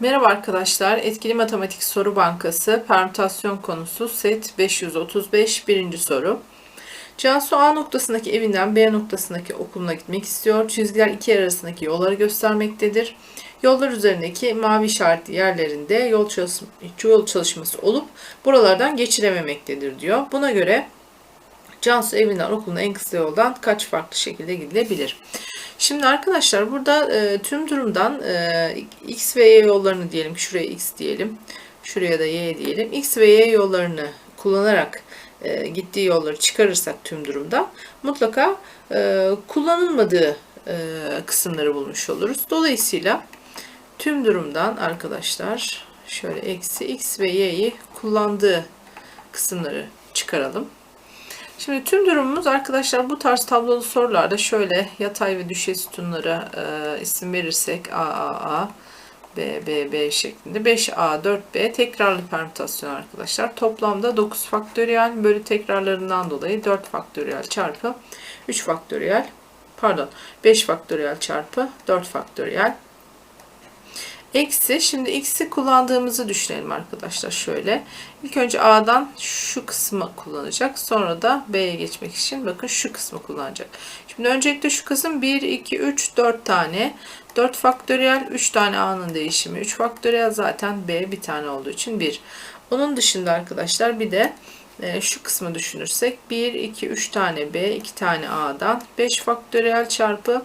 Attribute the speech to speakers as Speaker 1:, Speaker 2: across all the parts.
Speaker 1: Merhaba arkadaşlar. Etkili Matematik Soru Bankası permütasyon konusu set 535 birinci soru. Cansu A noktasındaki evinden B noktasındaki okuluna gitmek istiyor. Çizgiler iki arasındaki yolları göstermektedir. Yollar üzerindeki mavi işaretli yerlerinde yol, çalışma, yol çalışması olup buralardan geçilememektedir diyor. Buna göre Cansu evinden okuluna en kısa yoldan kaç farklı şekilde gidilebilir? Şimdi arkadaşlar burada e, tüm durumdan e, x ve y yollarını diyelim. Şuraya x diyelim. Şuraya da y diyelim. x ve y yollarını kullanarak e, gittiği yolları çıkarırsak tüm durumda mutlaka e, kullanılmadığı e, kısımları bulmuş oluruz. Dolayısıyla tüm durumdan arkadaşlar şöyle eksi x ve y'yi kullandığı kısımları çıkaralım. Şimdi tüm durumumuz arkadaşlar bu tarz tablolu sorularda şöyle yatay ve düşey sütunlara e, isim verirsek A, A, A, B, B, B şeklinde 5A, 4B tekrarlı permütasyon arkadaşlar. Toplamda 9 faktöriyel bölü tekrarlarından dolayı 4 faktöriyel çarpı 3 faktöriyel pardon 5 faktöriyel çarpı 4 faktöriyel Eksi, şimdi x'i kullandığımızı düşünelim arkadaşlar şöyle. İlk önce a'dan şu kısmı kullanacak. Sonra da b'ye geçmek için bakın şu kısmı kullanacak. Şimdi öncelikle şu kısım 1, 2, 3, 4 tane. 4 faktöriyel 3 tane a'nın değişimi. 3 faktöriyel zaten b bir tane olduğu için 1. Onun dışında arkadaşlar bir de e, şu kısmı düşünürsek 1, 2, 3 tane b, 2 tane a'dan 5 faktöriyel çarpı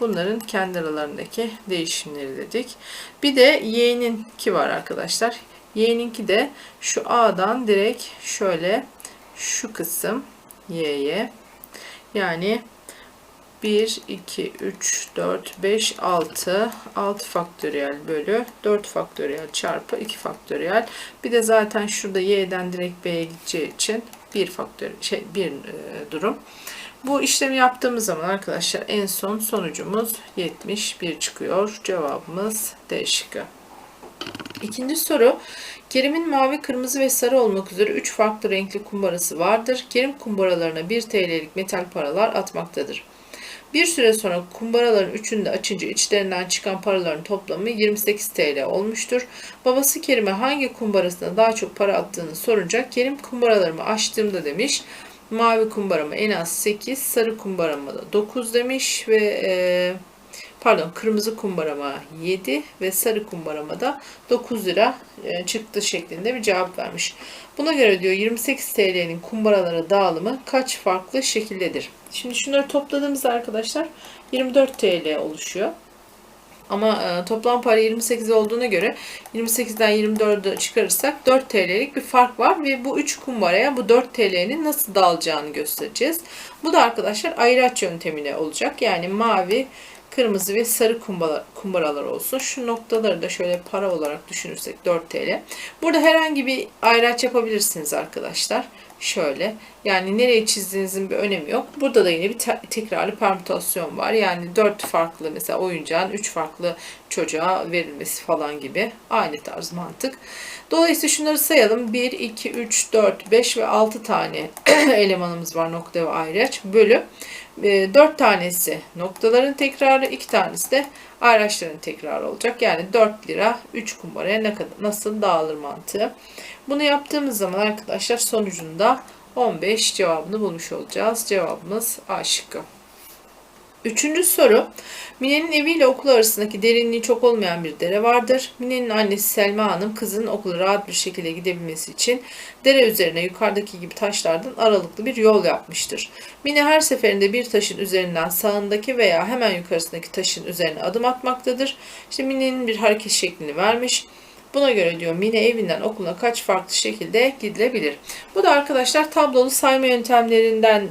Speaker 1: Bunların kendi aralarındaki değişimleri dedik. Bir de y'ninki var arkadaşlar. Y'ninki de şu a'dan direkt şöyle şu kısım y'ye yani 1, 2, 3, 4, 5, 6, 6 faktöriyel bölü 4 faktöriyel çarpı 2 faktöriyel. Bir de zaten şurada y'den direkt b'ye gideceği için bir faktör şey bir e, durum. Bu işlemi yaptığımız zaman arkadaşlar en son sonucumuz 71 çıkıyor. Cevabımız D şıkkı. İkinci soru. Kerim'in mavi, kırmızı ve sarı olmak üzere 3 farklı renkli kumbarası vardır. Kerim kumbaralarına 1 TL'lik metal paralar atmaktadır. Bir süre sonra kumbaraların üçünü de açınca içlerinden çıkan paraların toplamı 28 TL olmuştur. Babası Kerim'e hangi kumbarasına daha çok para attığını sorunca Kerim kumbaralarımı açtığımda demiş Mavi kumbarama en az 8, sarı kumbarama da 9 demiş ve e, pardon kırmızı kumbarama 7 ve sarı kumbarama da 9 lira e, çıktı şeklinde bir cevap vermiş. Buna göre diyor 28 TL'nin kumbaralara dağılımı kaç farklı şekildedir? Şimdi şunları topladığımızda arkadaşlar 24 TL oluşuyor. Ama e, toplam para 28 olduğuna göre 28'den 24'ü çıkarırsak 4 TL'lik bir fark var ve bu 3 kumbaraya bu 4 TL'nin nasıl dağılacağını göstereceğiz. Bu da arkadaşlar ayraç yöntemine olacak. Yani mavi, kırmızı ve sarı kumbara, kumbaralar olsun. Şu noktaları da şöyle para olarak düşünürsek 4 TL. Burada herhangi bir ayraç yapabilirsiniz arkadaşlar. Şöyle yani nereye çizdiğinizin bir önemi yok. Burada da yine bir te- tekrarlı permütasyon var. Yani 4 farklı mesela oyuncağın 3 farklı çocuğa verilmesi falan gibi aynı tarz mantık. Dolayısıyla şunları sayalım. 1, 2, 3, 4, 5 ve 6 tane elemanımız var nokta ve ayraç. Bölü 4 e, tanesi noktaların tekrarı, 2 tanesi de ayraçların tekrarı olacak. Yani 4 lira 3 kumbaraya ne kadar nasıl dağılır mantığı. Bunu yaptığımız zaman arkadaşlar sonucunda 15 cevabını bulmuş olacağız. Cevabımız A şıkkı. Üçüncü soru. Mine'nin eviyle okul arasındaki derinliği çok olmayan bir dere vardır. Mine'nin annesi Selma Hanım kızının okula rahat bir şekilde gidebilmesi için dere üzerine yukarıdaki gibi taşlardan aralıklı bir yol yapmıştır. Mine her seferinde bir taşın üzerinden sağındaki veya hemen yukarısındaki taşın üzerine adım atmaktadır. İşte Mine'nin bir hareket şeklini vermiş. Buna göre diyor Mine evinden okuluna kaç farklı şekilde gidilebilir. Bu da arkadaşlar tablolu sayma yöntemlerinden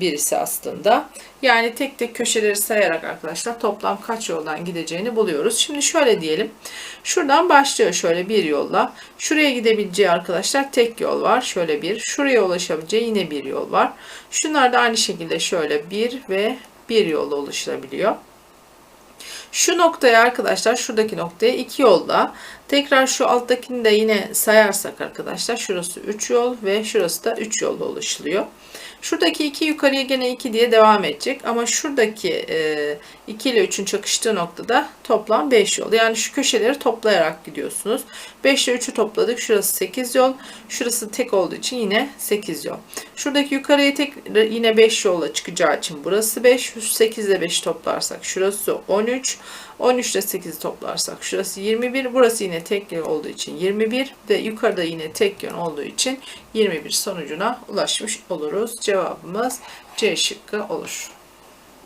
Speaker 1: birisi aslında. Yani tek tek köşeleri sayarak arkadaşlar toplam kaç yoldan gideceğini buluyoruz. Şimdi şöyle diyelim. Şuradan başlıyor şöyle bir yolla. Şuraya gidebileceği arkadaşlar tek yol var. Şöyle bir. Şuraya ulaşabileceği yine bir yol var. Şunlar da aynı şekilde şöyle bir ve bir yolla ulaşılabiliyor. Şu noktaya arkadaşlar şuradaki noktaya iki yolla Tekrar şu alttakini de yine sayarsak arkadaşlar şurası 3 yol ve şurası da 3 yolla ulaşılıyor. Şuradaki 2 yukarıya gene 2 diye devam edecek ama şuradaki e, 2 ile 3'ün çakıştığı noktada toplam 5 yol. Yani şu köşeleri toplayarak gidiyorsunuz. 5 ile 3'ü topladık. Şurası 8 yol. Şurası tek olduğu için yine 8 yol. Şuradaki yukarıya tek yine 5 yolla çıkacağı için burası 5. 8 ile 5 toplarsak şurası 13. 13 ile 8'i toplarsak şurası 21. Burası yine tek yön olduğu için 21 ve yukarıda yine tek yön olduğu için 21 sonucuna ulaşmış oluruz. Cevabımız C şıkkı olur.